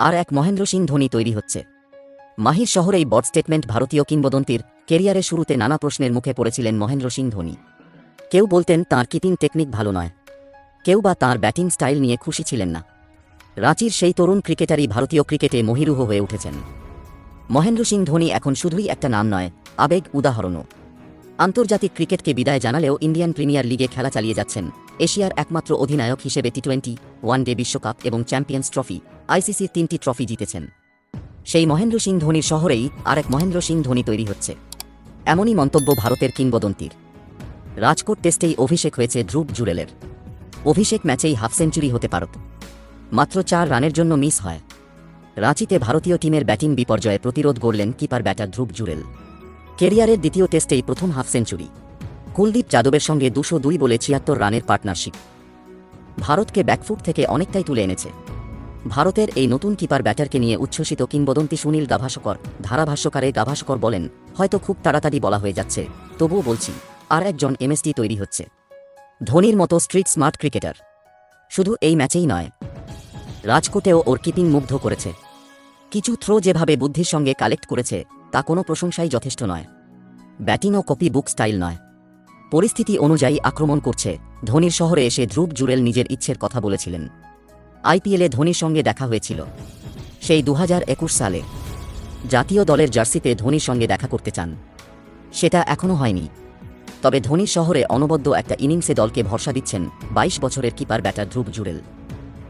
আর এক মহেন্দ্র সিং ধোনি তৈরি হচ্ছে। মাহির শহরেই বড স্টেটমেন্ট ভারতীয় কিংবদন্তির কেরিয়ারের শুরুতে নানা প্রশ্নের মুখে পড়েছিলেন মহেন্দ্র সিং ধোনি। কেউ বলতেন, তাঁর কিপিং টেকনিক ভালো নয়। কেউ বা তাঁর ব্যাটিং স্টাইল নিয়ে খুশি ছিলেন না। রাঁচির সেই তরুণ ক্রিকেটারই ভারতীয় ক্রিকেটে মহিরুহ হয়ে উঠেছেন। মহেন্দ্র সিং ধোনি এখন শুধুই একটা নাম নয়, আবেগ উদাহরণও। আন্তর্জাতিক ক্রিকেটকে বিদায় জানালেও ইন্ডিয়ান প্রিমিয়ার লিগে খেলা চালিয়ে যাচ্ছেন। এশিয়ার একমাত্র অধিনায়ক হিসেবে টি টোয়েন্টি ওয়ান ডে বিশ্বকাপ এবং চ্যাম্পিয়ন্স ট্রফি, আইসিসির তিনটি ট্রফি জিতেছেন। সেই মহেন্দ্র সিং ধোনির শহরেই আরেক মহেন্দ্র সিং ধোনি তৈরি হচ্ছে। এমনই মন্তব্য ভারতের কিংবদন্তির। রাজকোট টেস্টেই অভিষেক হয়েছে ধ্রুব জুরেলের। অভিষেক ম্যাচেই হাফ সেঞ্চুরি হতে পারত। মাত্র চার রানের জন্য মিস হয়। রাঁচিতে ভারতীয় টিমের ব্যাটিং বিপর্যয়ে প্রতিরোধ গড়লেন কিপার ব্যাটার ধ্রুব জুরেল। কেরিয়ারের দ্বিতীয় টেস্টেই প্রথম হাফ সেঞ্চুরি। কুলদীপ যাদবের সঙ্গে দুশো দুই বলে ছিয়াত্তর রানের পার্টনারশিপ। ভারতকে ব্যাকফুট থেকে অনেকটাই তুলে এনেছে। ভারতের এই নতুন কিপার ব্যাটারকে নিয়ে উচ্ছ্বসিত কিংবদন্তি সুনীল গাভাসকর ধারাভাষ্যকারে গাভাসকর বলেন, হয়তো খুব তাড়াতাড়ি বলা হয়ে যাচ্ছে, তবুও বলছি, আর একজন এমএসটি তৈরি হচ্ছে। ধোনির মতো স্ট্রিট স্মার্ট ক্রিকেটার। শুধু এই ম্যাচেই নয়, রাজকোটেও ওর কিপিং মুগ্ধ করেছে। কিছু থ্রো যেভাবে বুদ্ধির সঙ্গে কালেক্ট করেছে তা কোনো প্রশংসাই যথেষ্ট নয়। ব্যাটিং ও কপি বুক স্টাইল নয়। পরিস্থিতি অনুযায়ী আক্রমণ করছে। ধোনির শহরে এসে ধ্রুব জুরেল নিজের ইচ্ছের কথা বলেছিলেন। আইপিএলে ধোনির সঙ্গে দেখা হয়েছিল। সেই দু হাজার একুশ সালে জাতীয় দলের জার্সিতে ধোনির সঙ্গে দেখা করতে চান। সেটা এখনও হয়নি। তবে ধোনির শহরে অনবদ্য একটা ইনিংসে দলকে ভরসা দিচ্ছেন বাইশ বছরের কিপার ব্যাটার ধ্রুব জুরেল।